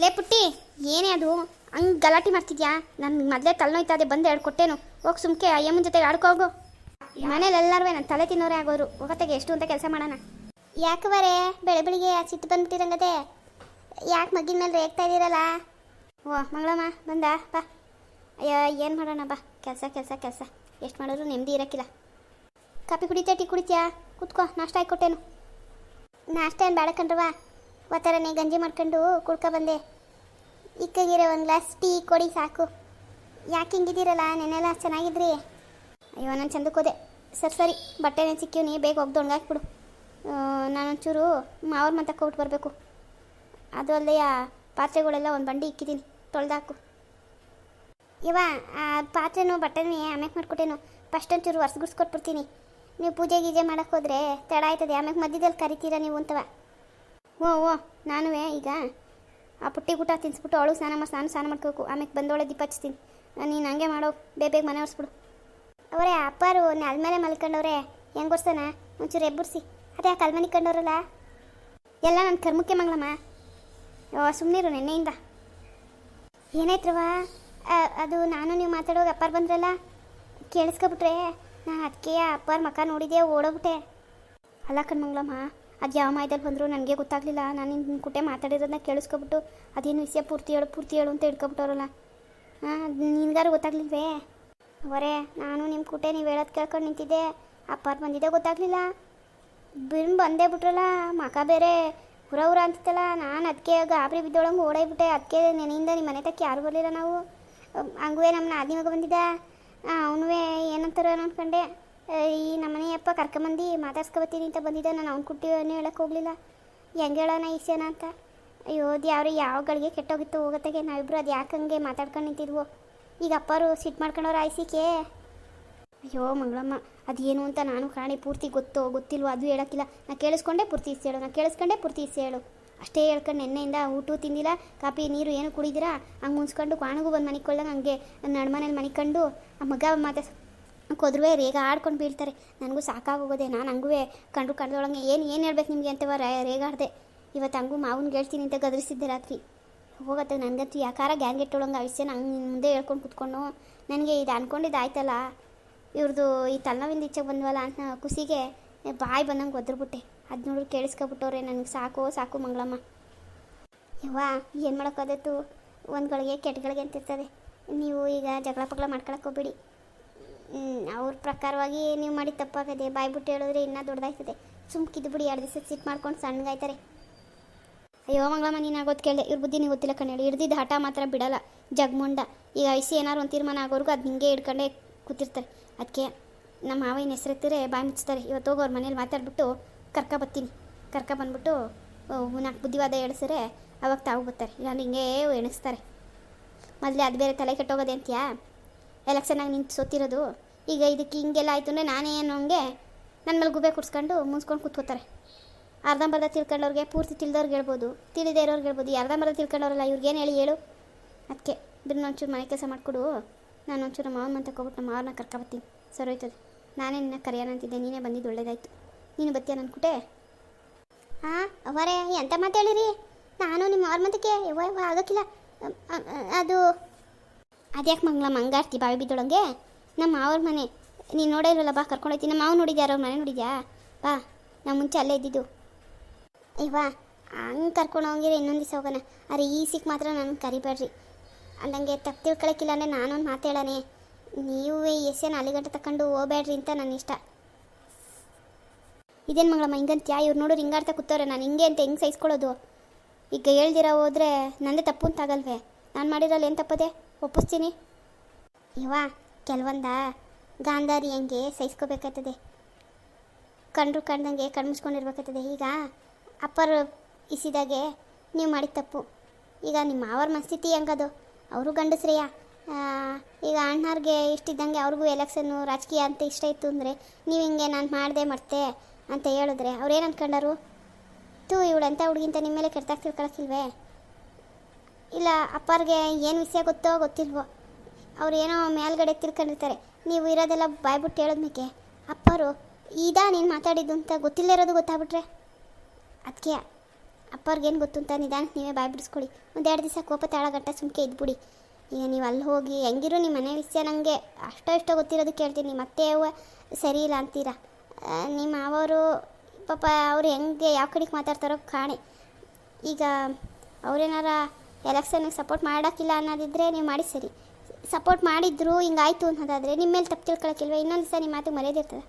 ಲೇ ಪುಟ್ಟಿ, ಏನೇ ಅದು? ಹಂಗೆ ಗಲಾಟೆ ಮಾಡ್ತಿದ್ಯಾ? ನನ್ನ ಮೊದಲೇ ತಲೆನೋಯ್ತಾ ಇದೆ, ಬಂದು ಕೊಟ್ಟೇನು. ಹೋಗಿ ಸುಮ್ಕೆ ಅಯ್ಯಮ್ಮನ ಜೊತೆ ಆಡ್ಕೊ ಹೋಗು. ಮನೇಲಿ ಎಲ್ಲರೂ ನನ್ನ ತಲೆ ತಿನ್ನೋರೇ ಆಗೋರು. ಹೋಗತ್ತೆಗೆ ಎಷ್ಟು ಅಂತ ಕೆಲಸ ಮಾಡೋಣ. ಯಾಕವರೇ? ಬೆಳೆ ಬೆಳಿಗ್ಗೆ ಸಿಟ್ಟು ಬಂದ್ಬಿಟ್ಟಿರಂಗದೆ. ಯಾಕೆ ಮಗಿನ ಮೇಲೆ ರೇಗ್ತಾ ಇದ್ದೀರಲ್ಲ ಓ, ಮಗಳಮ್ಮ, ಬಂದ, ಬಾ. ಅಯ್ಯೋ, ಏನು ಮಾಡೋಣ, ಬಾ. ಕೆಲಸ ಕೆಲಸ ಕೆಲಸ. ಎಷ್ಟು ಮಾಡಿದ್ರು ನೆಮ್ಮದಿ ಇರೋಕ್ಕಿಲ್ಲ. Coffee ಕುಡಿತೀಯ, tea ಕುಡಿತೀಯಾ? ಕುತ್ಕೋ, ನಾಷ್ಟ ಹಾಕೊಟ್ಟೇನು ನಾಷ್ಟ ಏನು ಬೇಡ ಕಣ್ರವ ಒತ್ತರನೇ ಗಂಜಿ ಮಾಡ್ಕೊಂಡು ಕುಡ್ಕೊ ಬಂದೆ. ಇಕ್ಕಂಗಿರೋ ಒಂದು ಗ್ಲಾಸ್ ಟೀ ಕೊಡಿ ಸಾಕು. ಯಾಕೆ ಹಿಂಗಿದ್ದೀರಲ್ಲ ನೆನೆಲ್ಲ ಚೆನ್ನಾಗಿದ್ರಿ? ಅಯ್ಯೋ, ನಾನು ಚಂದಕ್ಕೆ ಸರ್, ಸರಿ, ಬಟ್ಟೆನೇ ಸಿಕ್ಕಿವ್ನಿ ಬೇಗ ಹೋಗ್ದು ಒಣಗಾಕ್ಬಿಡು ನಾನೊಂಚೂರು ಮಾವ್ರ ಮತಕ್ಕೆ ಹೋಗ್ಬಿಟ್ಟು ಬರಬೇಕು ಅದು ಅಲ್ಲದೆ ಆ ಪಾತ್ರೆಗಳೆಲ್ಲ ಒಂದು ಬಂಡಿ ಇಕ್ಕಿದ್ದೀನಿ ತೊಳೆದಾಕು. ಇವ ಆ ಪಾತ್ರೆನೂ, ಬಟ್ಟೆನೇ ಆಮ್ಯಾಕೆ ಮಾಡ್ಕೊಟ್ಟೇನು ಫಸ್ಟ್ ಒಂಚೂರು ಬಿಡ್ತೀನಿ ನೀವು ಪೂಜೆ ಗೀಜೆ ಮಾಡೋಕ್ಕೋದ್ರೆ ತಡ ಆಯ್ತದೆ, ಆಮ್ಯಾಕೆ ಮಧ್ಯದಲ್ಲಿ ಕರಿತೀರಾ ನೀವು ಅಂತವ. ಓ ಓ ನಾನು ಈಗ. ಆ ಪುಟ್ಟಿ ಊಟ ತಿನ್ಸ್ಬಿಟ್ಟು ಅವಳು ಸ್ನಾನ ಮಾಡಿ ಸ್ನಾನ ಸ್ನಾನ ಮಾಡ್ಕೋಬೇಕು. ಆಮೇಲೆ ಬಂದೋಳೆ ದೀಪ ಹಚ್ತೀನಿ. ನೀನು ಹಂಗೆ ಮಾಡೋ, ಬೇಗ ಬೇಗ ಮನೆ ಒರೆಸ್ಬಿಡು. ಅವರೇ, ಅಪ್ಪಾರು ನೆಲ ಮೇಲೆ ಮಲ್ಕೊಂಡವ್ರೆ, ಹೆಂಗೆ ಒರ್ಸೋಣ? ಒಂಚೂರು ಎಬ್ಬರ್ಸಿ ಅದೇ, ಆ ಕಲ್ಮನಿ ಕಂಡವ್ರಲ್ಲ? ಎಲ್ಲ ನನ್ನ ಕರ್ಮಕ್ಕೆ ಮಂಗಳಮ್ಮ. ಓ ಸುಮ್ಮನಿರು ನೆನ್ನೆಯಿಂದ. ಏನಾಯ್ತ್ರವ ಅದು ನಾನು ನೀವು ಮಾತಾಡುವಾಗ ಅಪ್ಪಾರು ಬಂದ್ರಲ್ಲ? ಕೇಳಿಸ್ಕೊಬಿಟ್ರೆ ನಾನು ಅದಕ್ಕೆ ಅಪ್ಪಾರ ಮಕ ನೋಡಿದೆ ಓಡೋಗ್ಬಿಟ್ಟೆ. ಅಲ್ಲ ಕಣ್ಮಂಗ್ಲಮ್ಮ ಅದು ಯಾವ ಮಾಯದಲ್ಲಿ ಬಂದರು ನನಗೆ ಗೊತ್ತಾಗಲಿಲ್ಲ. ನಾನು ನಿನ್ನ ಕುಟೆ ಮಾತಾಡಿರೋದನ್ನ ಕೇಳಿಸ್ಕೊಬಿಟ್ಟು ಅದೇನು ವಿಷಯ ಪೂರ್ತಿ ಹೇಳು ಪೂರ್ತಿ ಹೇಳು ಅಂತ ಹಿಡ್ಕೊಬಿಟ್ಟವ್ರಲ್ಲ. ಹಾಂ, ನಿನ್ಗಾರು ಗೊತ್ತಾಗ್ಲಿಲ್ವೇ? ಅವರೇ ನಾನು ನಿಮ್ಮ ಕುಟೆ ನೀವು ಹೇಳೋದು ಕೇಳ್ಕೊಂಡು ನಿಂತಿದ್ದೆ. ಅಪ್ಪಾರು ಬಂದಿದ್ದೆ ಗೊತ್ತಾಗ್ಲಿಲ್ಲ. ಬಿಮ್ ಬಂದೇ ಬಿಟ್ರಲ್ಲ, ಮಕ ಬೇರೆ ಹುರ ಹುರ ಅಂತಿತ್ತಲ್ಲ. ನಾನು ಅದಕ್ಕೆ ಗಾಬರಿ ಬಿದ್ದೊಳಂಗೆ ಓಡಾಯ್ಬಿಟ್ಟೆ. ಅದಕ್ಕೆ ನೆನೆಯಿಂದ ನಿಮ್ಮ ಮನೆ ತಕ್ಕ ಯಾರು ಬರಲಿಲ್ಲ ನಾವು. ಹಂಗುವೆ ನಮ್ಮ ನಾದಿ ಮಗ ಬಂದಿದ್ದ ಅವನುವೇ ಏನಂತಾರ ಅನ್ಕೊಂಡೆ. ಈ ನಮ್ಮನೆಯಪ್ಪ ಕರ್ಕೊಂಬಂದು ಮಾತಾಡ್ಸ್ಕೊಬತ್ತೀನಿ ಅಂತ ಬಂದಿದ್ದೆ. ನಾನು ಅವ್ನು ಕುಟ್ಟಿ ಹೇಳಕ್ಕೆ ಹೋಗಲಿಲ್ಲ. ಹೆಂಗೆ ಹೇಳೋಣ ಈಸೇನ ಅಂತ. ಅಯ್ಯೋ ಯಾರು ಯಾವ ಗಳಿಗೆ ಕೆಟ್ಟೋಗಿತ್ತು ಹೋಗತ್ತಾಗೆ. ನಾವಿಬ್ರು ಅದು ಯಾಕೆ ಹಂಗೆ ಮಾತಾಡ್ಕೊಂಡು ನಿಂತಿದ್ವು. ಈಗ ಅಪ್ಪರು ಸಿಟ್ಟು ಮಾಡ್ಕೊಂಡವ್ರು ಆಯ್ಸಿಕೆ. ಅಯ್ಯೋ, ಮಂಗಳಮ್ಮ ಅದೇನು ಅಂತ ನಾನು ಕಾಣಿ ಪೂರ್ತಿ ಗೊತ್ತು ಗೊತ್ತಿಲ್ವೋ ಅದು ಹೇಳೋಕ್ಕಿಲ್ಲ. ನಾ ಕೇಳಿಸ್ಕೊಂಡೆ ಪೂರ್ತಿ ಹೇಳು. ನಾ ಕೇಳಿಸ್ಕೊಂಡೆ ಪೂರ್ತಿ ಹೇಳು. ಅಷ್ಟೇ ಹೇಳ್ಕೊಂಡು ನೆನ್ನೆಯಿಂದ ಊಟ ತಿಂದಿಲ್ಲ. ಕಾಫಿ ನೀರು ಏನು ಕುಡಿದಿರಾ? ಹಂಗೆ ಮುನ್ಸ್ಕೊಂಡು ಕಾಣಗೂ ಬಂದು ಮನಿಕೊಳ್ಳಂಗೆ ಹಂಗೆ ನಡ್ಮನೇಲಿ ಮನಿಕೊಂಡು ಆ ಮಗ ಮಾತೆ ಕೊದ್ರುವೆ ರೇಗ ಆಡ್ಕೊಂಡು ಬೀಳ್ತಾರೆ. ನನಗೂ ಸಾಕಾಗೋಗೋದೆ. ನಾನು ಹಂಗೂ ಕಂಡು ಕಂಡೋಳಂಗೆ ಏನು ಏನು ಹೇಳ್ಬೇಕು ನಿಮಗೆ ಅಂತವ ರೇಗಾಡ್ದೆ. ಇವತ್ತು ಹಂಗೂ ಮಾವನ ಗೆಳ್ತೀನಿ ಅಂತ ಗದರಿಸಿದ್ದೆ ರಾತ್ರಿ. ಹೋಗತ್ತೆ ನನಗಂತೂ ಯಾಕಾರ ಗ್ಯಾಂಗ್ ಇಟ್ಟೊಳಂಗೆ ಆ ವಿಷಯ ನಂಗೆ ನಿನ್ನ ಮುಂದೆ ಹೇಳ್ಕೊಂಡು ಕೂತ್ಕೊಂಡು ನನಗೆ ಇದು ಅನ್ಕೊಂಡಿದ್ದು ಆಯ್ತಲ್ಲ ಇವ್ರದ್ದು ಈ ತಲೆನೋವಿಂದ ಈಚೆಗೆ ಬಂದ್ವಲ್ಲ ಅಂತ ಖುಷಿಗೆ ಬಾಯಿ ಬಂದಂಗೆ ಒದ್ರಬಿಟ್ಟೆ. ಅದು ನೋಡ್ರಿ ಕೇಳಿಸ್ಕೊಬಿಟ್ಟವ್ರೆ. ನನಗೆ ಸಾಕು ಸಾಕು ಮಂಗಳಮ್ಮ. ಯವ್ವ, ಏನು ಮಾಡೋಕ್ಕಾದತ್ತು ಒಂದುಗಳಿಗೆ ಕೆಟ್ಟಗಳಿಗೆ ಅಂತಿರ್ತದೆ. ನೀವು ಈಗ ಜಗಳ ಪಗಳ ಮಾಡ್ಕೊಳಕ್ಕೆ ಹೋಗ್ಬೇಡಿ. ಅವ್ರ ಪ್ರಕಾರವಾಗಿ ನೀವು ಮಾಡಿ ತಪ್ಪಾಗದೆ, ಬಾಯ್ಬಿಟ್ಟು ಹೇಳಿದ್ರೆ ಇನ್ನೂ ದೊಡ್ಡದಾಯ್ತದೆ ಸುಮ್ಕಿದ್ದು ಬಿಡಿ, ಎರಡು ದಿವಸ ಸಿಟ್ಟು ಮಾಡ್ಕೊಂಡು ಸಣ್ಣಗಾಯ್ತಾರೆ. ಅಯ್ಯೋ ಮಂಗಳಮ್ಮ, ನೀನು ಆಗೋದು ಕೇಳಿದೆ. ಇವ್ರ ಬುದ್ಧಿ ನೀವು ಗೊತ್ತಿಲ್ಲ ಕಣ್ಣು ಹೇಳಿ ಹಿಡ್ದಿದ್ದು ಹಠ ಮಾತ್ರ ಬಿಡಲ್ಲ. ಜಗ್ಮುಂಡ. ಈಗ ಐಸಿ ಏನಾರು ಒಂದು ತೀರ್ಮಾನ ಆಗೋರ್ಗು ಅದು ಹಿಂಗೆ ಹಿಡ್ಕೊಂಡೆ ಕೂತಿರ್ತಾರೆ. ಅದಕ್ಕೆ ನಮ್ಮ ಮಾವಿನ ಹೆಸರೆತ್ತಿರೆ ಬಾಯಿ ಮುಚ್ತಾರೆ. ಇವತ್ತು ಹೋಗಿ, ಅವ್ರ ಮನೇಲಿ ಮಾತಾಡ್ಬಿಟ್ಟು ಕರ್ಕ ಬರ್ತೀನಿ ಕರ್ಕ ಬಂದ್ಬಿಟ್ಟು ನಾಲ್ಕು ಬುದ್ಧಿವಾದ ಎಣಿಸಿದ್ರೆ ಅವಾಗ ತಾವು ಬರ್ತಾರೆ. ಇಲ್ಲ ಹಿಂಗೆ ಎಣಿಸ್ತಾರೆ. ಮೊದಲೇ ಅದು ಬೇರೆ ತಲೆ ಕೆಟ್ಟೋಗೋದೆ ಅಂತೀಯಾ? ಎಲೆಕ್ಷನಾಗಿ ನಿಂತು ಸೋತಿರೋದು. ಈಗ ಇದಕ್ಕೆ ಹಿಂಗೆಲ್ಲ ಆಯಿತು ಅಂದರೆ ನಾನೇ ಹಂಗೆ ನನ್ನ ಮೇಲೆ ಗುಬೆ ಕುಡ್ಸ್ಕೊಂಡು ಮುನ್ಸ್ಕೊಂಡು ಕೂತ್ಕೋತಾರೆ. ಅರ್ಧಂಬರ್ಧ ತಿಳ್ಕೊಂಡವ್ರಿಗೆ ಪೂರ್ತಿ ತಿಳಿದವ್ರಿಗೆ ಹೇಳ್ಬೋದು. ತಿಳಿದೇ ಇರೋರ್ಗೆ ಹೇಳ್ಬೋದು. ಈ ಅರ್ಧಂಬರ್ಧ ತಿಳ್ಕೊಂಡವ್ರಲ್ಲ ಇವ್ರಿಗೇನು ಹೇಳಿ ಹೇಳು. ಅದಕ್ಕೆ ಬಿದ್ದು ಒಂಚೂರು ಮನೆ ಕೆಲಸ ಮಾಡಿಕೊಡು. ನಾನು ಒಂಚೂರು ಮಾವನ ಮಂತ ಹೋಗ್ಬಿಟ್ಟು ನಮ್ಮ ಮಾವನ ಕರ್ಕೊಬತ್ತೀನಿ ಸರಿ ಹೋಯ್ತದೆ. ನಾನೇ ನಿನ್ನ ಕರೆಯೋಣ ನೀನೇ ಬಂದಿದ್ದು ಒಳ್ಳೇದಾಯ್ತು. ನೀನು ಬತ್ತೀಯ ನನ್ನ ಕುಟೆ? ಹಾಂ ಅವರೇ ಎಂತ ಮಾತು ಹೇಳಿರಿ? ನಾನು ನಿಮ್ಮ ಅವ್ರ ಮಂತಕ್ಕೆ ಆಗೋಕ್ಕಿಲ್ಲ. ಅದು ಅದ್ಯಾಕೆ ಮಂಗ್ಲ ಮಂಗಾರ್ತಿ ಬಾವಿ ಬಿದ್ದೊಳಗೆ? ನಮ್ಮ ಮಾವ್ರ ಮನೆ. ನೀನು ನೋಡೇ ಇರಲ್ಲ, ಬಾ ಕರ್ಕೊಂಡೋಯ್ತೀನಿ ನಮ್ಮ ಮಾವ ನೋಡಿದ್ಯಾ? ಅವ್ರ ಮನೆ ನೋಡಿದ್ಯಾ? ಬಾ, ನಾ ಮುಂಚೆ ಅಲ್ಲೇ ಇದ್ದಿದ್ದು. ಇವಾ ಹಂಗೆ ಕರ್ಕೊಂಡು ಹೋಗಿರಿ ಇನ್ನೊಂದು ದಿವಸ ಹೋಗೋಣ. ಅರೆ, ಈ ಸಿಕ್ ಮಾತ್ರ ನಾನು ಕರಿಬೇಡ್ರಿ. ಅಂದಂಗೆ ತಪ್ಪು ತಿಳ್ಕೊಳಕ್ಕಿಲ್ಲ ಅಂದರೆ ನಾನೊಂದು ಮಾತು ಹೇಳಾನೆ. ನೀವು ಎಸ್ಸೇನ ಅಲ್ಲಿಗಂಟ ತಕೊಂಡು ಹೋಗ್ಬೇಡ್ರಿ ಅಂತ ನನ್ನ ಇಷ್ಟ. ಇದೇನು ಮಂಗಳಮ್ಮ ಹಿಂಗಂತ್ಯಾ ಇವ್ರು ನೋಡು ಹಿಂಗಾಡ್ತಾ ಕೂತವ್ರೆ. ನಾನು ಹಿಂಗೆ ಅಂತ ಹೆಂಗೆ ಸಹಿಸ್ಕೊಳ್ಳೋದು? ಈಗ ಹೇಳ್ದಿರ ಹೋದ್ರೆ ನಂದೇ ತಪ್ಪು ಅಂತಾಗಲ್ವೇ ನಾನು ಮಾಡಿರಲ್ಲ ಏನು ತಪ್ಪದೆ? ಒಪ್ಪಿಸ್ತೀನಿ. ಇವ ಕೆಲವೊಂದ ಗಾಂಧಾರಿ ಹೆಂಗೆ ಸಹಿಸ್ಕೋಬೇಕಾಗ್ತದೆ ಕಂಡ್ರು ಕಂಡಂಗೆ ಕಣ್ಮಿಸ್ಕೊಂಡಿರ್ಬೇಕಾಯ್ತದೆ ಈಗ ಅಪ್ಪರು ಇಸಿದಾಗೆ ನೀವು ಮಾಡಿದ ತಪ್ಪು. ಈಗ ನಿಮ್ಮ ಮಾವರ ಮನಸ್ಥಿತಿ ಹೆಂಗದು? ಅವರು ಗಂಡಸ್ರೇಯ? ಈಗ ಅಣ್ಣವ್ರಿಗೆ ಇಷ್ಟಿದ್ದಂಗೆ ಅವ್ರಿಗೂ ಎಲೆಕ್ಷನ್ನು ರಾಜಕೀಯ ಅಂತ ಇಷ್ಟ ಇತ್ತು ಅಂದರೆ ನೀವು ಹಿಂಗೆ ನಾನು ಮಾಡಿದೆ ಮಾಡ್ತೆ ಅಂತ ಹೇಳಿದ್ರೆ ಅವ್ರೇನು ಅನ್ಕೊಂಡರು? ತೂ ಇವಳಂತ ಹುಡುಗಿಂತ ನಿಮ್ಮ ಮೇಲೆ ಕೆಟ್ಟಾಗಿ ತಿಳ್ಕೊಳಕ್ಕಿಲ್ವೇ ಇಲ್ಲ, ಅಪ್ಪರಿಗೆ ಏನು ವಿಷಯ ಗೊತ್ತೋ ಗೊತ್ತಿಲ್ವೋ. ಅವ್ರು ಏನೋ ಮೇಲ್ಗಡೆ ತಿಳ್ಕೊಂಡಿರ್ತಾರೆ ನೀವು ಇರೋದೆಲ್ಲ ಬಾಯ್ಬಿಟ್ಟು ಹೇಳೋದ್ಮೇಕೆ? ಅಪ್ಪರು ಇದಾ ನೀನು ಮಾತಾಡಿದ್ದು ಅಂತ ಗೊತ್ತಿಲ್ಲದೇ ಇರೋದು ಗೊತ್ತಾಗ್ಬಿಟ್ರೆ? ಅದಕ್ಕೆ ಅಪ್ಪವ್ರಿಗೇನು ಗೊತ್ತು ಅಂತ ನಿಧಾನಕ್ಕೆ ನೀವೇ ಬಾಯ್ ಬಿಡಿಸ್ಕೊಳ್ಳಿ. ಒಂದೆರಡು ದಿವಸ ಕೋಪ ತಾಳಗಟ್ಟ ಸುಮ್ಕೆ ಇದ್ಬಿಡಿ. ಈಗ ನೀವು ಅಲ್ಲಿ ಹೋಗಿ ಹೆಂಗಿರು ನಿಮ್ಮ ಮನೆ ವಿಷಯ ನನಗೆ ಅಷ್ಟೋ ಇಷ್ಟೋ ಗೊತ್ತಿರೋದು ಕೇಳ್ತೀನಿ. ಮತ್ತೆ ಸರಿ ಇಲ್ಲ ಅಂತೀರಾ? ನಿಮ್ಮ ಅವರು ಪಾಪ ಅವ್ರು ಹೆಂಗೆ ಯಾವ ಕಡೆಗೆ ಮಾತಾಡ್ತಾರೋ ಕಾಣೆ. ಈಗ ಅವ್ರೇನಾರ ಎಲೆಕ್ಷನ್ಗೆ ಸಪೋರ್ಟ್ ಮಾಡೋಕ್ಕಿಲ್ಲ ಅನ್ನೋದಿದ್ರೆ ನೀವು ಮಾಡಿ ಸರಿ. ಸಪೋರ್ಟ್ ಮಾಡಿದ್ರು ಹಿಂಗಾಯ್ತು ಅನ್ನೋದಾದರೆ ನಿಮ್ಮ ಮೇಲೆ ತಪ್ಪು ತಿಳ್ಕೊಳಕ್ಕಿಲ್ವ? ಇನ್ನೊಂದು ದಿವಸ ನಿಮ್ಮ ಮಾತಿಗೆ ಮರ್ಯಾದಿರ್ತದೆ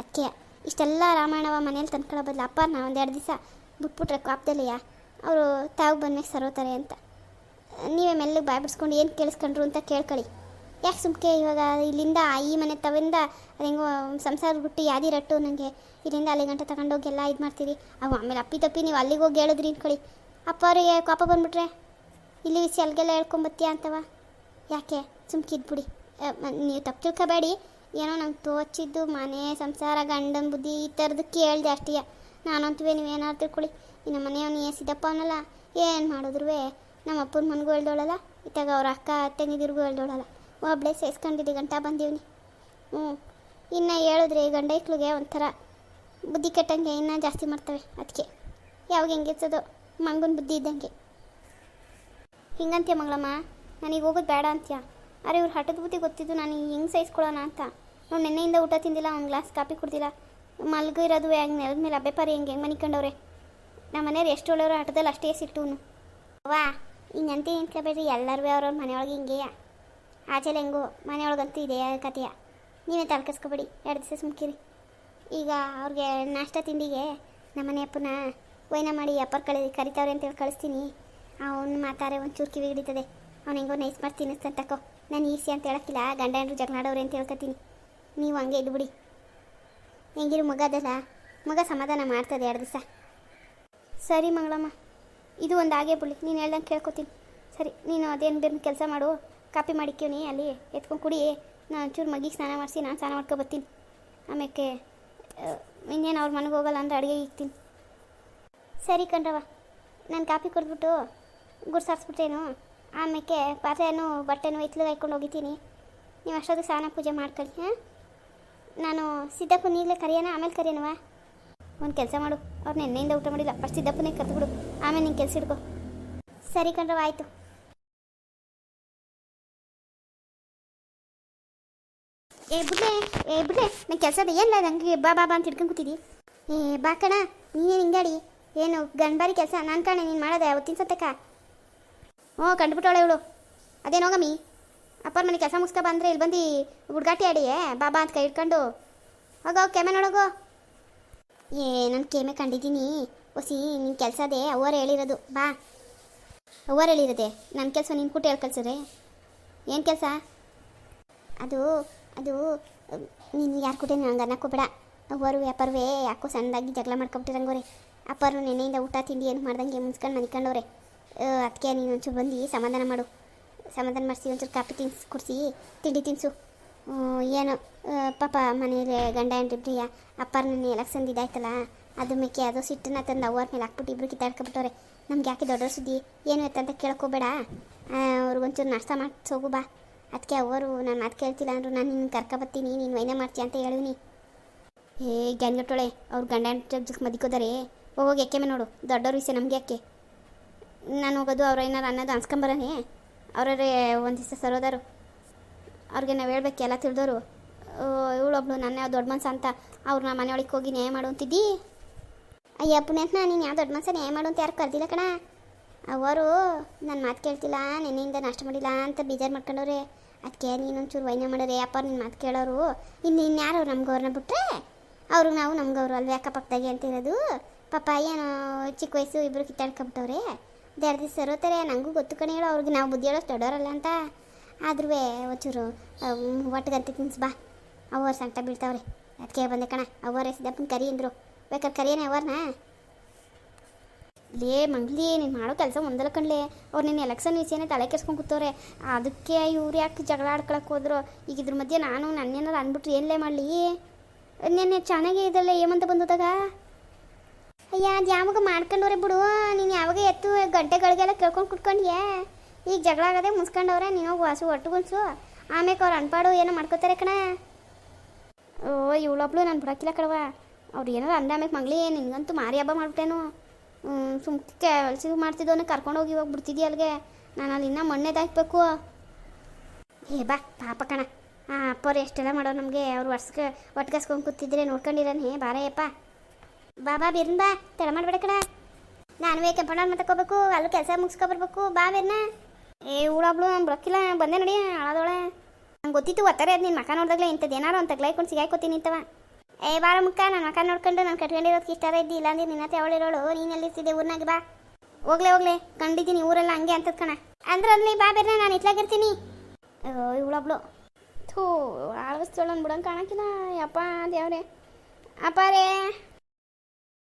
ಅದಕ್ಕೆ ಇಷ್ಟೆಲ್ಲ ರಾಮಾಯಣವ ಮನೇಲಿ ತಂದ್ಕೊಳ್ಳೋ ಬದಲು ಅಪ್ಪ ನಾ ಒಂದೆರಡು ದಿವಸ ಬಿಟ್ಬಿಟ್ರೆ ಕಾಪ್ದಲ್ಲಿಯ ಅವರು ತಾವು ಬಂದ್ಮೇಲೆ ಸರೋತಾರೆ ಅಂತ. ನೀವೇ ಮೆಲ್ಲಗೆ ಬಾಯ್ ಬಿಡಿಸ್ಕೊಂಡು ಏನು ಕೇಳಿಸ್ಕೊಂಡ್ರು ಅಂತ ಕೇಳ್ಕೊಳ್ಳಿ. ಯಾಕೆ ಸುಮ್ಕೆ ಇವಾಗ ಇಲ್ಲಿಂದ ಈ ಮನೆ ತವಿಂದ ಹೆಂಗೋ ಸಂಸಾರ ಬಿಟ್ಟು ಯಾದಿ ರಟ್ಟು ನನಗೆ ಇಲ್ಲಿಂದ ಅಲ್ಲಿ ಗಂಟೆ ತಗೊಂಡೋಗಿ ಎಲ್ಲ ಇದು ಮಾಡ್ತೀರಿ? ಅವು ಆಮೇಲೆ ಅಪ್ಪಿ ತಪ್ಪಿ ನೀವು ಅಲ್ಲಿಗೆ ಹೋಗಿ ಹೇಳಿದ್ರಿ ಅಂದ್ಕೊಳ್ಳಿ ಅಪ್ಪ ಅವರಿಗೆ ಕೋಪ ಬಂದ್ಬಿಟ್ರೆ? ಇಲ್ಲಿ ಅಲ್ಲಿಗೆಲ್ಲ ಹೇಳ್ಕೊಂಬತ್ತೀಯ ಅಂತವ? ಯಾಕೆ? ಸುಮ್ಕಿದ್ಬಿಡಿ. ನೀವು ತಪ್ಪು ತಿಳ್ಕೊಬೇಡಿ. ಏನೋ ನಂಗೆ ತೋಚಿದ್ದು, ಮನೆ, ಸಂಸಾರ, ಗಂಡನ ಬುದ್ಧಿ ಈ ಥರದ್ದು ಕೇಳಿದೆ ಅಷ್ಟೇ ನಾನಂತೂ ನೀವೇನಾದ್ರು ತಿಳ್ಕೊಳ್ಳಿ. ಇನ್ನು ಮನೆಯವನು ಏನು ಸಿದ್ದಪ್ಪ ಅವನಲ್ಲ ಏನು ಮಾಡಿದ್ರು ನಮ್ಮ ಅಪ್ಪನ ಮನೆಗೂ ಹೇಳ್ದೋಳಲ್ಲ, ಇತ್ತಾಗ ಅವ್ರ ಅಕ್ಕ ತಂಗಿದಿರ್ಗೂ ಹೇಳ್ದೋಳಲ್ಲ. ಒಬ್ಬಳೇ ಸೇಸ್ಕೊಂಡಿದ್ದು ಗಂಟ ಬಂದೀವ್ನಿ. ಹ್ಞೂ ಇನ್ನು ಹೇಳಿದ್ರೆ ಗಂಡ ಇಕ್ಳಿಗೆ ಒಂಥರ ಬುದ್ಧಿ ಕೆಟ್ಟಂಗೆ ಇನ್ನೂ ಜಾಸ್ತಿ ಮಾಡ್ತವೆ ಅದಕ್ಕೆ ಯಾವಾಗ ಹೆಂಗಿರ್ತದೋ ಮಂಗನ ಬುದ್ಧಿ ಇದ್ದಂಗೆ. ಹಿಂಗಂತ್ಯ ಮಂಗಳಮ್ಮ, ನನಗೆ ಹೋಗೋದು ಬೇಡ ಅಂತ್ಯ. ಅರೆ, ಇವ್ರು ಹಠದ ಬುದ್ಧಿ ಗೊತ್ತಿದ್ದು ನಾನು ಹಿಂಗೆ ಸಹಿಸ್ಕೊಳ್ಳೋಣ ಅಂತ. ನಾವು ನೆನ್ನೆಯಿಂದ ಊಟ ತಿಂದಿಲ್ಲ, ಒಂದು ಗ್ಲಾಸ್ ಕಾಫಿ ಕುಡ್ದಿಲ್ಲ. ಮಲ್ಗು ಇರೋದು ಹೆಂಗೆ, ನೆಲದ ಮೇಲೆ ಅಬ್ಬೆಪಾರಿ ಹೆಂಗೆ ಹೆಂಗೆ ಮನಿಕೊಂಡವ್ರೆ. ನಮ್ಮ ಮನೆಯವ್ರು ಎಷ್ಟು ಒಳ್ಳೆಯವ್ರು ಹಠದಲ್ಲಿ ಅಷ್ಟೇ ಸಿಟ್ಟುನು. ವಾ ಹಿಂಗಂತ ಕೇಳಬೇಡ್ರಿ ಎಲ್ಲರೂ ಅವ್ರವ್ರ ಮನೆಯೊಳಗೆ ಹಿಂಗೆಯ ಆಚೆಲ್ಲ ಹೆಂಗೋ, ಮನೆಯೊಳಗಂತೂ ಇದೆ ಕತೆಯ ನೀವೇ ತಲ್ಕಸ್ಕೊಬೇಡಿ, ಎರಡು ದಿವಸ ಸುಮ್ಕಿರಿ ಈಗ ಅವ್ರಿಗೆ ನಾಷ್ಟ ತಿಂಡಿಗೆ ನಮ್ಮನೆ ಅಪ್ಪನ ವೈನ ಮಾಡಿ ಅಪ್ಪರ್ ಕಳಿ, ಕರಿತಾವ್ರೆ ಅಂತೇಳಿ ಕಳಿಸ್ತೀನಿ. ಅವ್ನು ಮಾತಾರೆ ಒಂಚೂರು ಕಿವಿ ಹಿಡಿತದೆ. ಅವ್ನು ಹೆಂಗೋ ನೈಸ್ ಮಾಡಿ ತಿನ್ನಿಸ್ತಾನೆ ತಕೋ ನಾನು ಈಸಿ ಅಂತ ಹೇಳಕ್ಕಿಲ್ಲ, ಗಂಡ ಹೆಂಡ್ರು ಜಗಳಾಡೋರೆ ಅಂತ ಹೇಳ್ಕೊತೀನಿ. ನೀವು ಹಂಗೆ ಇದ್ಬಿಡಿ ಹೆಂಗಿರು ಮಗ ಅದಲ್ಲ, ಮಗ ಸಮಾಧಾನ ಮಾಡ್ತದೆ ಎರಡು ದಿವಸ. ಸರಿ ಮಂಗಳಮ್ಮ, ಇದು ಒಂದು ಆಗೇ ಬಿಡಿ. ನೀನು ಹೇಳ್ದಂಗೆ ಕೇಳ್ಕೊತೀನಿ. ಸರಿ, ನೀನು ಅದೇನು ಬೇರೆ ಕೆಲಸ ಮಾಡು. ಕಾಪಿ ಮಾಡಿಕ್ಯವನಿ ಅಲ್ಲಿ ಎತ್ಕೊಂಡು ಕುಡಿ. ನಾನು ಒಂಚೂರು ಮಗಿಗೆ ಸ್ನಾನ ಮಾಡಿಸಿ, ನಾನು ಸ್ನಾನ ಮಾಡ್ಕೊ ಬರ್ತೀನಿ. ಆಮೇಲೆ ಇನ್ನೇನು ಅವ್ರ ಮನೆಗೆ ಹೋಗಲ್ಲ ಅಂದ್ರೆ ಅಡುಗೆ ಇಕ್ತೀನಿ ಸರಿ ಕಣ್ರವ ನಾನು ಕಾಪಿ ಕೊಡ್ಬಿಟ್ಟು ಗುಡ್ಸಾರಿಸ್ಬಿಟ್ಟೇನು ಆಮೇಲೆ ಪಾತ್ರೆನೂ ಬಟ್ಟೆನೂ ಇತ್ಲಿಗೆ ಹಾಕ್ಕೊಂಡು ಹೋಗಿತೀನಿ ನೀವು ಅಷ್ಟೊತ್ತು ಸ್ನಾನ ಪೂಜೆ ಮಾಡ್ಕೊಳ್ಳಿ, ಹಾಂ? ನಾನು ಸಿದ್ದಪ್ಪನ ಈಗಲೇ ಕರಿಯೋಣ ಆಮೇಲೆ ಕರಿಯೋಣವ ಒಂದು ಕೆಲಸ ಮಾಡು, ಅವ್ರು ನಿನ್ನೆಯಿಂದ ಊಟ ಮಾಡಿಲ್ಲ. ಫಸ್ಟ್ ಸಿದ್ದಪ್ಪನೇ ಕರೆದುಬಿಡು. ಆಮೇಲೆ ನಿಂಗೆ ಕೆಲಸ ಹಿಡ್ಕೊ. ಸರಿ ಕಣ್ರವ ಆಯಿತು. ಏ, ಬಿಡ್ಲೆ ಏ, ಬಿಡ್ಲೆ, ನಂಗೆ ಕೆಲಸ ಅದ ಏನಿಲ್ಲ ನಂಗೆ ಬಾ ಬಾ ಬಾ ಅಂತ ಹಿಡ್ಕೊಂಡು ಕೂತಿದ್ದಿ ಏ, ಬಾ ಕಣ, ನೀನೇನು ಹಿಂಗಾಡಿ? ಏನು ಗಂಡ್ಬಾರಿ ಕೆಲಸ? ನಾನು ಕಾಣೆ, ನೀನು ಮಾಡೋದೆ ಅವತ್ತಿನ ಸತ್ತಕ್ಕ ಹ್ಞೂ, ಕಂಡುಬಿಟ್ಟವಳೆ ಇವಳು. ಅದೇನು ಹೋಗಮ್ಮಿ ಅಪ್ಪರ ಮನೆ ಕೆಲಸ ಮುಗಿಸ್ಕೊ ಬಂದರೆ ಇಲ್ಲಿ ಬಂದು ಹುಡ್ಗಾಟಿ ಆಡಿಯೇ ಬಾಬಾ ಅಂತ ಕೈ ಹಿಡ್ಕೊಂಡು. ಹೋಗೋ ಕೆಮೆ ನೋಡೋಗೋ. ಏ, ನಾನು ಕೆಮೆ ಕಂಡಿದ್ದೀನಿ. ಒಸಿ ನಿನ್ನ ಕೆಲಸ ಅದೇ ಅವರು ಹೇಳಿರೋದು. ಬಾ. ಅವರು ಹೇಳಿರೋದೆ. ನನ್ನ ಕೆಲಸ ನಿನ್ನ ಕೂಟ ಹೇಳಿ ಕಳ್ಸಿದ್ರೆ ಏನು ಕೆಲಸ? ಅದು ಅದು, ನೀನು ಯಾರು ಕೂಟ ನಂಗೆ ಅನ್ನಕ್ಕೋಬೇಡ ಅವ್ವರು ವ್ಯಾಪಾರವೇ, ಯಾಕೋ ಸಣ್ಣದಾಗಿ ಜಗಳ ಮಾಡ್ಕೊಬಿಟ್ಟಿರಂಗೋರೆ ಅಪ್ಪರು ನೆನೆಯಿಂದ ಊಟ, ತಿಂಡಿ ಏನು ಮಾಡ್ದಂಗೆ ಮುನ್ಸ್ಕೊಂಡು ಮನಿಕೊಂಡವ್ರೆ. ಅದಕ್ಕೆ ನೀನು ಒಂಚೂರು ಬಂದು ಸಮಾಧಾನ ಮಾಡು. ಸಮಾಧಾನ ಮಾಡಿಸಿ ಒಂಚೂರು ಕಾಫಿ ತಿನ್ಸ್, ಕುಡಿಸಿ, ತಿಂಡಿ ತಿನ್ಸು. ಏನು ಪಾಪ ಮನೇಲಿ ಗಂಡ ಹೆಂಡ್ರಿಬ್ರಿಯ ಅಪ್ಪಾರ ನನ್ನ ಎಲೆಕ್ಷನ್ ಇದಾಯ್ತಲ್ಲ, ಅದು ಮೇಕೆ, ಅದು ಸಿಟ್ಟನ್ನ ತಂದು ಅವ್ರ ಮೇಲೆ ಹಾಕ್ಬಿಟ್ಟು ಇಬ್ರು ಕಿತ್ತಾಡ್ಕೊಬಿಟ್ಟವ್ರೆ. ನಮ್ಗೆ ಯಾಕೆ ದೊಡ್ಡ ಸುದ್ದಿ? ಏನು ಎತ್ತಂತ ಕೇಳ್ಕೋಬೇಡ ಅವ್ರಿಗೊಂಚೂರು ನಾಷ್ಟ ಮಾಡಿಸೋಗು ಬಾ. ಅದಕ್ಕೆ ಅವರು ನಾನು ಮಾತು ಕೇಳ್ತಿಲ್ಲ ಅಂದ್ರು, ನಾನು ನಿನ್ನ ಕರ್ಕೊಬತ್ತೀನಿ ನೀನು ವೈನ ಮಾಡ್ತೀಯ ಅಂತ ಹೇಳಿನಿ ಏ ಗ್ಯಾನ್ಗಟ್ಟೋಳೆ ಅವ್ರು ಗಂಡ ಹೆಂಡ್ರಿ ಮದಿಕೋದಾರೆ. ಹೋಗೋಗಿ ಎಕ್ಕೆಮೆ ನೋಡು, ದೊಡ್ಡವ್ರ ವಿಷಯ ನಮಗೆ ಯಾಕೆ? ನಾನು ಹೋಗೋದು, ಅವ್ರು ಏನಾರು ಅನ್ನೋದು ಅನ್ಸ್ಕೊಂಬರನೇ. ಅವರೇ ಒಂದು ದಿವಸ ಸರೋದರು. ಅವ್ರಿಗೆ ನಾವು ಹೇಳ್ಬೇಕು, ಎಲ್ಲ ತಿಳಿದವರು ಇವಳೊಬ್ಳು ನನ್ನ ಯಾವ ದೊಡ್ಡ ಮನ್ಸ ಅಂತ. ಅವ್ರನ್ನ ಮನೆಯೊಳಗೆ ಹೋಗಿ ನ್ಯಾಯ ಮಾಡು ಅಂತಿದ್ದಿ? ಅಯ್ಯ ಪುಣ್ಯತ್ನ ನೀನು ಯಾವ ದೊಡ್ಡ ಮನ್ಸ ನ್ಯಾಯ ಮಾಡು ಅಂತ ಯಾರು ಕರ್ದಿಲ್ಲ ಕಣ? ಅವರು ನನ್ನ ಮಾತು ಕೇಳ್ತಿಲ್ಲ ನಿನ್ನೆಯಿಂದ ನಾಷ್ಟ ಮಾಡಿಲ್ಲ ಅಂತ ಬೇಜಾರು ಮಾಡ್ಕೊಂಡವ್ರೆ. ಅದಕ್ಕೆ ನೀನೊಂಚೂರು ವೈನ ಮಾಡೋರೆ, ಅಪ್ಪ ನಿನ್ನ ಮಾತು ಕೇಳೋರು. ಇನ್ನು ಇನ್ಯಾರು ನಮ್ಗೆ ಅವ್ರನ್ನ ಬಿಟ್ರೆ? ಅವರು ನಾವು ನಮ್ಗೆ ಅವರು ಅಲ್ವೇ ಅಕ್ಕಪಕ್ಕದಾಗೆ ಅಂತ ಇರೋದು ಪಾಪ, ಏನು ಚಿಕ್ಕ ವಯಸ್ಸು ಇಬ್ಬರು ಕಿತ್ತಾಡ್ಕೊಬಿಟ್ಟವ್ರೆ. ಎರಡು ದಿವಸ ಸರೋತಾರೆ ನನಗೂ ಗೊತ್ತು ಕಣೆ ಹೇಳೋ, ಅವ್ರಿಗೆ ನಾವು ಬುದ್ಧಿ ಹೇಳೋಷ್ಟು ದೊಡ್ಡವರಲ್ಲ ಅಂತ. ಆದ್ರೂ ಒಂಚೂರು ಒಟ್ಟಿಗಂತ ತಿನ್ಸ್ ಬಾ. ಅವ್ರ ಸಂಕಟ ಬೀಳ್ತಾವ್ರಿ. ಅದಕ್ಕೆ ಬಂದೆ ಕಣ ಅವರೇ ಸಿದ್ದಪ್ಪನ ಕರಿ ಅಂದರು. ಬೇಕಾದ್ರೆ ಕರಿಯೇನೆ ಅವ್ರನ್ನ ಲೇ ಮಂಗ್ಲಿ, ನೀನು ಮಾಡೋ ಕೆಲಸ ಮುಂದಲ್ಲ ಕಣ್ಲೆ. ಅವ್ರು ನಿನ್ನ ಎಲೆಕ್ಷನ್ ವಿಷಯನೇ ತಲೆ ಕೆಡ್ಸ್ಕೊಂಡು ಕೂತವ್ರೆ. ಅದಕ್ಕೆ ಇವ್ರು ಯಾಕೆ ಜಗಳ ಆಡ್ಕೊಳಕ್ಕೆ ಹೋದ್ರು? ಈಗ ಇದ್ರ ಮಧ್ಯೆ ನಾನು ನನ್ನೇನಾರು ಅಂದ್ಬಿಟ್ರೆ ಏನ್ಲೇ ಮಾಡಲಿ? ನೆನ್ನೆ ಚೆನ್ನಾಗೇ ಇದಲ್ಲ ಏಮಂತ ಬಂದದಾಗ ಅಯ್ಯ, ಅದು ಯಾವಾಗ ಮಾಡ್ಕೊಂಡವ್ರೆ ಬಿಡು. ನೀನು ಯಾವಾಗ ಎತ್ತು ಗಂಟೆಗಳಿಗೆಲ್ಲ ಕೇಳ್ಕೊಂಡು ಕುಟ್ಕೊಂಡ್ಯಾ ಈಗ ಜಗಳ ಆಗದೆ ಮುಸ್ಕೊಂಡವ್ರೆ, ನೀನು ವಾಸು ಒಟ್ಟುಗುನ್ಸು ಆಮೇಲೆ ಅವ್ರು ಅನ್ಪಾಡು ಏನೋ ಮಾಡ್ಕೋತಾರೆ ಕಣ. ಓ, ಇವಳೊಬ್ಳು ನಾನು ಬಿಡಕ್ಕಿಲ್ಲ ಕಡವ ಅವ್ರು ಏನಾರು ಅಂದ ಆಮೇಲೆ ಮಗ್ಲಿ, ನಿನ್ಗಂತೂ ಮಾರಿ ಹಬ್ಬ ಮಾಡ್ಬಿಟ್ಟೇನು. ಸುಮ್ಕೆ ಹೊಲ್ಸಿಗೆ ಮಾಡ್ತಿದ್ದವನ್ನ ಕರ್ಕೊಂಡೋಗಿ ಇವಾಗ ಬಿಡ್ತಿದ್ದಿ ಅಲ್ಲಿಗೆ ನಾನು ಅಲ್ಲಿ ಇನ್ನೂ ಮಣ್ಣೆದಾಕ್ಬೇಕು ಏ, ಬಾ, ಪಾಪ ಕಣ. ಆ ಅಪ್ಪವ್ರು, ಎಷ್ಟೆಲ್ಲ ಮಾಡೋ ನಮಗೆ. ಅವ್ರು ವರ್ಷಕ್ಕೆ ಒಟ್ಕಸ್ಕೊಂಡು ಕೂತಿದ್ರೆ ನೋಡ್ಕೊಂಡಿದ್ದಾನೆ ಬಾರಯ್ಯಪ್ಪ. ಬಾ ಬಾ ಬಿರ್ನ್ ಬಾ. ತಡ ಮಾಡಬೇಡ ಕಡ ನಾನು ಕೆಂಪಣ್ಣ ಮತ್ತೆ ಹೋಗಬೇಕು ಅಲ್ಲಿ ಕೆಲಸ ಮುಗಿಸ್ಕೊಬರ್ಬೇಕು ಬಾ, ಬೇರ್ನ. ಏ, ಉಳಬ್ಳು ನಾನು ಬರಕ್ಕಿಲ್ಲ ಬಂದೆ ನೋಡಿ ಅಳದೊಳೆ ನಂಗೆ ಗೊತ್ತಿತ್ತು ಒತ್ತಾರೆ ಅದು ನಿನ್ನ ಮಕ ನೋಡಿದಾಗಲೇ ಇಂಥದ್ದು ಏನಾರು ಅಂತ ಗ್ಲೈಕೊಂಡು ಸಿಗಾಕೋತೀನಿ ಇಂತವ ಏ ಬಾರ ಮುಕ್ಕ ನನ್ನ ಮಕ ನೋಡ್ಕೊಂಡು ನಾನು ಕಟ್ಕೊಂಡಿರೋದಕ್ಕೆ ಇಷ್ಟ ಇದ್ದಿ, ಇಲ್ಲಾಂದ್ರೆ ನಿನ್ನ ಹತ್ರ ಅವಳಿರೋಳು ನೀನು ಎಲ್ಲಿರ್ತಿದ್ದೆ ಊರ್ನಾಗ ಬಾ. ಹೋಗ್ಲೇ ಹೋಗ್ಲೇ. ಕಂಡಿದ್ದೀನಿ ಊರೆಲ್ಲ ಹಂಗೆ ಅಂತದ್ ಕಣ. ಅಂದ್ರೆ ಅಲ್ಲಿ ಬಾ ಬೇರೆ ನಾನು ಇಟ್ಲಾಗಿರ್ತೀನಿ. ಇವಳೊಬ್ಳು ಥೂ ಆಳಗಿಸ್ತೋಳನ್ ಬಿಡಂಗೆ ಕಾಣಕ್ಕಿಲ್ಲ ಯಪ್ಪ, ದೇವ್ರೆ. ಅಪ್ಪ ರೇ